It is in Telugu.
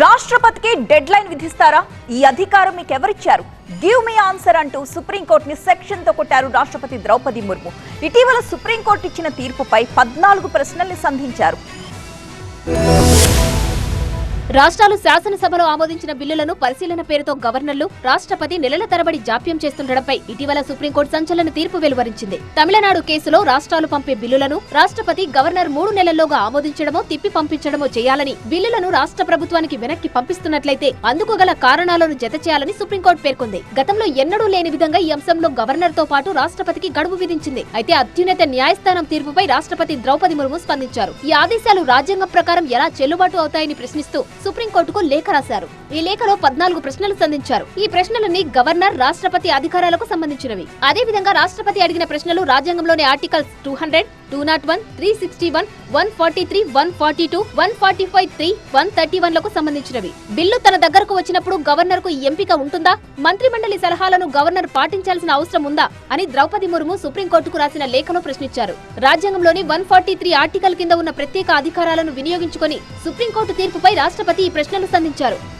రాష్ట్రపతికి డెడ్ లైన్ విధిస్తారా? ఈ అధికారం మీకు ఎవరిచ్చారు గివ్ మీ ఆన్సర్ అంటూ సుప్రీంకోర్టుని సెక్షన్తో కొట్టారు రాష్ట్రపతి ద్రౌపది ముర్ము. ఇటీవల సుప్రీంకోర్టు ఇచ్చిన తీర్పుపై పద్నాలుగు ప్రశ్నల్ని సంధించారు. రాష్ట్రాలు శాసనసభలో ఆమోదించిన బిల్లులను పరిశీలన పేరుతో గవర్నర్లు రాష్ట్రపతి నెలల తరబడి జాప్యం చేస్తుండటంపై ఇటీవల సుప్రీంకోర్టు సంచలన తీర్పు వెలువరించింది. తమిళనాడు కేసులో రాష్ట్రాలు పంపే బిల్లులను రాష్ట్రపతి గవర్నర్ మూడు నెలల్లోగా ఆమోదించడమో తిప్పి పంపించడమో చేయాలని బిల్లులను రాష్ట్ర ప్రభుత్వానికి వెనక్కి పంపిస్తున్నట్లయితే అందుకు గల కారణాలను జత చేయాలని సుప్రీంకోర్టు పేర్కొంది. గతంలో ఎన్నడూ లేని విధంగా ఈ అంశంలో గవర్నర్తో పాటు రాష్ట్రపతికి గడువు విధించింది. అయితే అత్యున్నత న్యాయస్థానం తీర్పుపై రాష్ట్రపతి ద్రౌపది ముర్ము స్పందించారు. ఈ ఆదేశాలు రాజ్యాంగం ప్రకారం ఎలా చెల్లుబాటు అవుతాయని ప్రశ్నిస్తూ సుప్రీంకోర్టుకు లేఖ రాశారు. ఈ లేఖలో పద్నాలుగు ప్రశ్నలు సంధించారు. ఈ ప్రశ్నలన్నీ గవర్నర్ రాష్ట్రపతి అధికారాలకు సంబంధించినవి. అదే విధంగా రాష్ట్రపతి అడిగిన ప్రశ్నలు రాజ్యాంగంలోని articles two hundred two nought one three sixty one one forty three one forty two one forty five three one thirty వన్లకు సంబంధించినవి. బిల్లు తన దగ్గరకు వచ్చినప్పుడు గవర్నర్కు ఎంపిక ఉంటుందా? మంత్రిమండలి సలహాలను గవర్నర్ పాటించాల్సిన అవసరం ఉందా? అని ద్రౌపది ముర్ము సుప్రీంకోర్టుకు రాసిన లేఖను ప్రశ్నించారు. రాజ్యాంగంలోని వన్ ఫార్టీ త్రీ ఆర్టికల్ కింద ఉన్న ప్రత్యేక అధికారాలను వినియోగించుకొని సుప్రీంకోర్టు తీర్పుపై రాష్ట్రపతి ఈ ప్రశ్నలు సంధించారు.